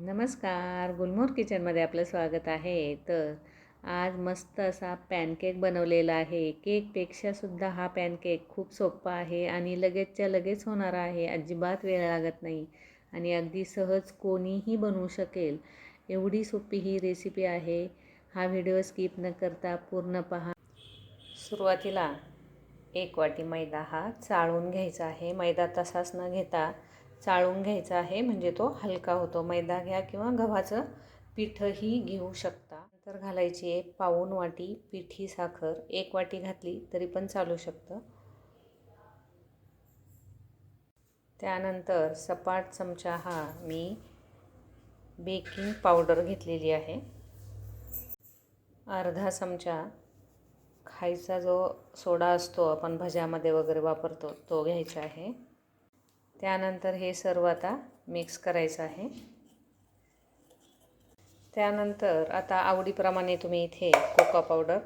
नमस्कार. गुलमोर किचनमध्ये आपलं स्वागत आहे. तर आज मस्त असा पॅनकेक बनवलेला आहे. केकपेक्षासुद्धा हा पॅनकेक खूप सोपा आहे आणि लगेचच्या लगेच होणारा आहे. अजिबात वेळ लागत नाही आणि अगदी सहज कोणीही बनवू शकेल. एवढी सोपी ही रेसिपी आहे. हा व्हिडिओ स्किप न करता पूर्ण पहा. सुरुवातीला एक वाटी मैदा हा चाळून घ्यायचा आहे. मैदा तसाच न घेता चाळून घ्यायचा आहे. म्हणजे तो हलका होतो. मैदा घ्या किंवा गव्हाचं पीठही घेऊ शकता. नंतर घालायची आहे पाऊन वाटी पिठी साखर. एक वाटी घातली तरी पण चालू शकतं. त्यानंतर सपाट चमचा हा मी बेकिंग पावडर घेतलेली आहे. अर्धा चमचा खायचा जो सोडा असतो आपण भज्यामध्ये वगैरे वापरतो तो घ्यायचा आहे. त्यानंतर हे सर्व आता मिक्स करायचं आहे. त्यानंतर आता आवडीप्रमाणे तुम्ही इथे कोका पावडर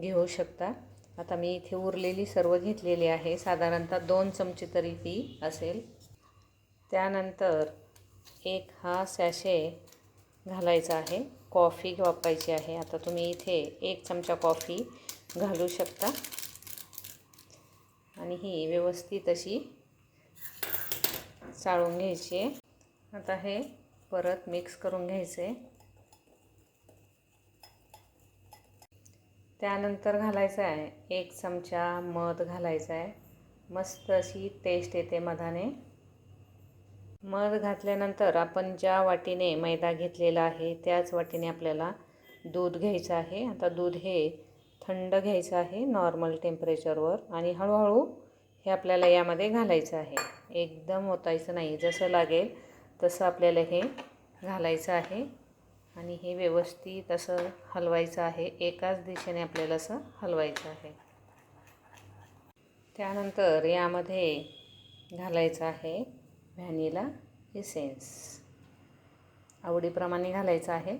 घेऊ शकता. आता मी इथे उरलेली सर्व घेतलेली आहे. साधारणतः दोन चमचे तरी ती असेल. त्यानंतर एक हा सॅशे घालायचा आहे. कॉफी वापरायची आहे. आता तुम्ही इथे एक चमचा कॉफी घालू शकता. आणि ही व्यवस्थित अशी चाळून घ्यायची. आहे आता हे परत मिक्स करून घ्यायचे. त्यानंतर घालायचं आहे. एक चमचा मध घालायचा आहे. मस्त अशी टेस्ट येते मधाने. मध घातल्यानंतर आपण ज्या वाटीने मैदा घेतलेला आहे त्याच वाटीने आपल्याला दूध घ्यायचं आहे. आता दूध हे थंड घ्यायचं आहे नॉर्मल टेम्परेचरवर आणि हळूहळू हे आपल्याला यामध्ये घालायचं आहे. एकदम ओतायचं नाही. जसं लागेल तसं आपल्याला हे घालायचं आहे. आणि हे व्यवस्थित असं हलवायचं आहे. एकाच दिशेने आपल्याला असं हलवायचं आहे. त्यानंतर यामध्ये घालायचं आहे व्हॅनिला इसेन्स आवडीप्रमाणे घालायचं आहे.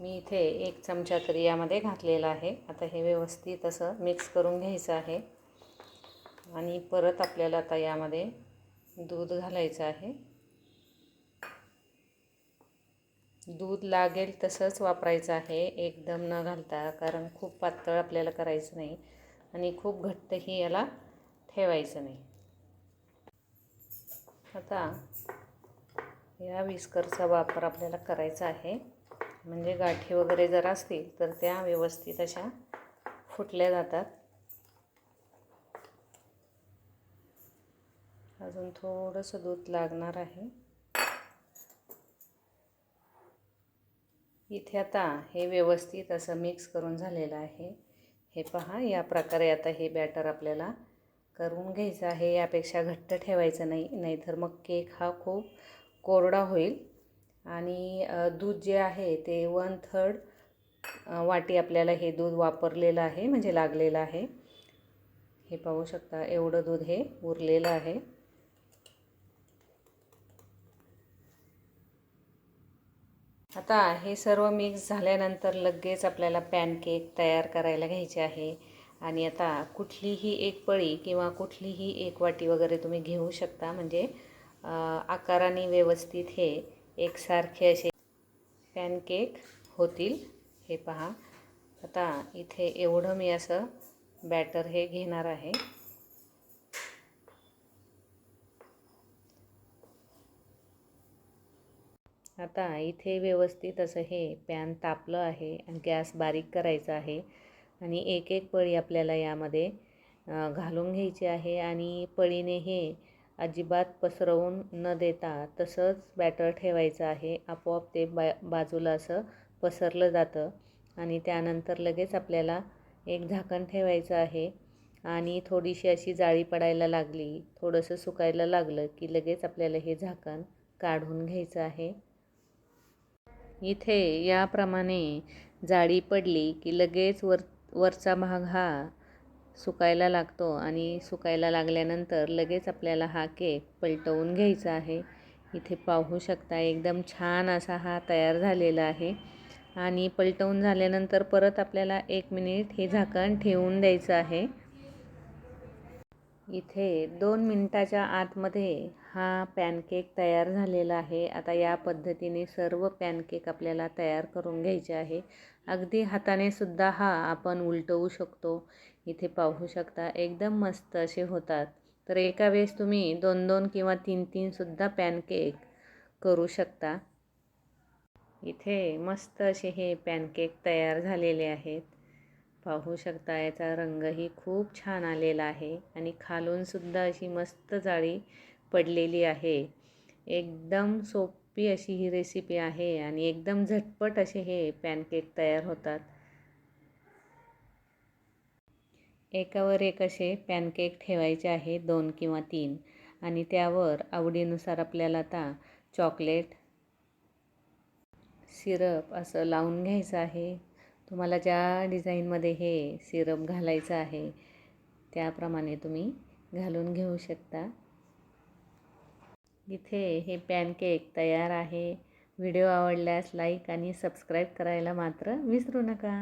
मी इथे एक चमचा तरी यामध्ये घातलेला आहे. आता हे व्यवस्थित असं मिक्स करून घ्यायचं आहे. आणि परत आपल्याला आता यामध्ये दूध घालायचं आहे. दूध लागेल तसंच वापरायचं आहे. एकदम न घालता कारण खूप पातळ आपल्याला करायचं नाही आणि खूप घट्टही याला ठेवायचं नाही. आता या विस्करचा वापर आपल्याला करायचा आहे. म्हणजे गाठी वगैरे जर असतील तर त्या व्यवस्थित अशा फुटल्या जातात. अजून थोडंसं दूध लागणार आहे. इथे आता हे व्यवस्थित असं मिक्स करून झालेलं आहे. हे पहा या प्रकारे आता हे बॅटर आपल्याला करून घ्यायचं आहे. यापेक्षा घट्ट ठेवायचं नाही नाहीतर मग केक हा खूप कोरडा होईल. आणि दूध जे आहे ते वन थर्ड वाटी आपल्याला हे दूध वापरलेलं आहे म्हणजे लागलेलं आहे. हे पाहू शकता एवढं दूध हे उरलेलं आहे. आता हे सर्व मिक्स झाल्यानंतर लगेच आपल्याला पॅनकेक तयार करायला घ्यायचे आहे. आणि आता कुठलीही एक पळी किंवा कुठलीही एक वाटी वगैरे तुम्ही घेऊ शकता म्हणजे आकाराने व्यवस्थित हे एकसारखे असे पॅनकेक होतील. हे पहा. आता इथे एवढं मी असं बॅटर हे घेणार आहे. आता इथे व्यवस्थित असं हे पॅन तापलं आहे आणि गॅस बारीक करायचा आहे. आणि एक एक पळी आपल्याला यामध्ये घालून घ्यायची आहे आणि पळीने हे अजिबात पसरवून न देता तसंच बॅटर ठेवायचं आहे. आपोआप ते बा बाजूला असं पसरलं जातं आणि त्यानंतर लगेच आपल्याला एक झाकण ठेवायचं आहे आणि थोडीशी अशी जाळी पडायला लागली थोडंसं सुकायला लागलं की लगेच आपल्याला हे झाकण काढून घ्यायचं आहे. इथे याप्रमाणे जाळी पडली की लगेच वर वरचा भाग हा सुकायला लागतो आणि सुकायला लागल्यानंतर लगेच आपल्याला हा केक पलटवून घ्यायचा आहे. इथे पाहू शकता एकदम छान असा हा तयार झालेला आहे आणि पलटवून झाल्यानंतर परत आपल्याला एक मिनिट हे झाकण ठेवून द्यायचं आहे. इथे दोन मिनटाच्या आतमध्ये हा पॅनकेक तयार झालेला आहे. आता या पद्धतीने सर्व पॅनकेक आपल्याला तयार करून घ्यायचे आहे. अगदी हाताने सुद्धा हा आपण उलटवू शकतो. इथे पाहू शकता एकदम मस्त असे होतात. तर एका वेळेस तुम्ही दोन दोन किंवा तीन तीनसुद्धा पॅनकेक करू शकता. इथे मस्त असे हे पॅनकेक तयार झालेले आहेत. पाहू शकता याचा रंगही खूप छान आलेला आहे आणि खालूनसुद्धा अशी मस्त जाळी पडलेली आहे. एकदम सोपी अशी ही रेसिपी आहे आणि एकदम झटपट असे हे पॅनकेक तयार होतात. एकावर एक असे पॅनकेक ठेवायचे आहे दोन किंवा तीन. आणि त्यावर आवडीनुसार आपल्याला आता चॉकलेट सिरप असं लावून घ्यायचं आहे. तुम्हाला ज्या डिझाईनमध्ये हे सिरप घालायचं आहे त्याप्रमाणे तुम्ही घालून घेऊ शकता. इथे हे पॅनकेक तयार आहे. व्हिडिओ आवडल्यास लाईक आणि सबस्क्राईब करायला मात्र विसरू नका.